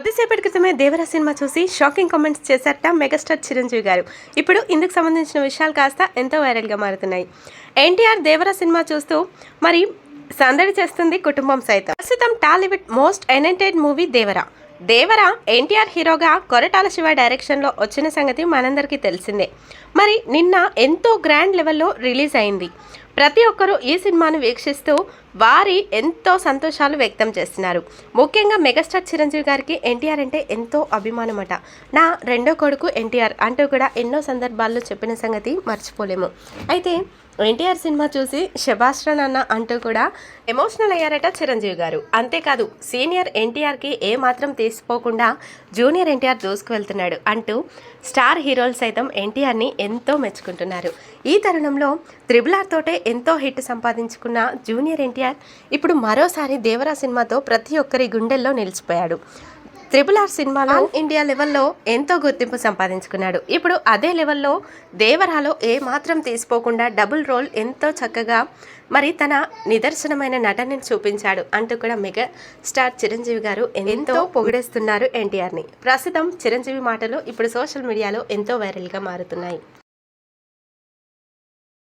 కొద్దిసేపటి క్రితమే దేవరా సినిమా చూసి షాకింగ్ కామెంట్స్ చేశారట మెగాస్టార్ చిరంజీవి గారు. ఇప్పుడు ఇందుకు సంబంధించిన విషయాలు కాస్త ఎంతో వైరల్గా మారుతున్నాయి. ఎన్టీఆర్ దేవరా సినిమా చూస్తూ మరి సందడి చేస్తుంది కుటుంబం సైతం. ప్రస్తుతం టాలీవుడ్ మోస్ట్ ఎనెంటెడ్ మూవీ దేవరా. దేవర ఎన్టీఆర్ హీరోగా కొరటాల శివ డైరెక్షన్లో వచ్చిన సంగతి మనందరికీ తెలిసిందే. మరి నిన్న ఎంతో గ్రాండ్ లెవెల్లో రిలీజ్ అయింది. ప్రతి ఒక్కరూ ఈ సినిమాను వీక్షిస్తూ వారి ఎంతో సంతోషాలు వ్యక్తం చేస్తున్నారు. ముఖ్యంగా మెగాస్టార్ చిరంజీవి గారికి ఎన్టీఆర్ అంటే ఎంతో అభిమానమట. నా రెండో కొడుకు ఎన్టీఆర్ అంటూ కూడా ఎన్నో సందర్భాల్లో చెప్పిన సంగతి మర్చిపోలేము. అయితే ఎన్టీఆర్ సినిమా చూసి శభాష్రా నాన్న అంటూ కూడా ఎమోషనల్ అయ్యారట చిరంజీవి గారు. అంతేకాదు సీనియర్ ఎన్టీఆర్కి ఏ మాత్రం తీసిపోకుండా జూనియర్ ఎన్టీఆర్ దూసుకువెళ్తున్నాడు అంటూ స్టార్ హీరోలు సైతం ఎన్టీఆర్ని ఎంతో మెచ్చుకుంటున్నారు. ఈ తరుణంలో త్రిబుల్ ఆర్ తోటే ఎంతో హిట్ సంపాదించుకున్న జూనియర్ ఎన్టీఆర్ ఇప్పుడు మరోసారి దేవరా సినిమాతో ప్రతి ఒక్కరి గుండెల్లో నిలిచిపోయాడు. త్రిపుల్ ఆర్ సినిమాలో ఇండియా లెవెల్లో ఎంతో గుర్తింపు సంపాదించుకున్నాడు. ఇప్పుడు అదే లెవెల్లో దేవరాలో ఏ మాత్రం తీసిపోకుండా డబుల్ రోల్ ఎంతో చక్కగా మరి తన నిదర్శనమైన నటనని చూపించాడు అంటూ కూడా మెగా స్టార్ చిరంజీవి గారు ఎంతో పొగిడేస్తున్నారు ఎన్టీఆర్ని. ప్రస్తుతం చిరంజీవి మాటలు ఇప్పుడు సోషల్ మీడియాలో ఎంతో వైరల్గా మారుతున్నాయి.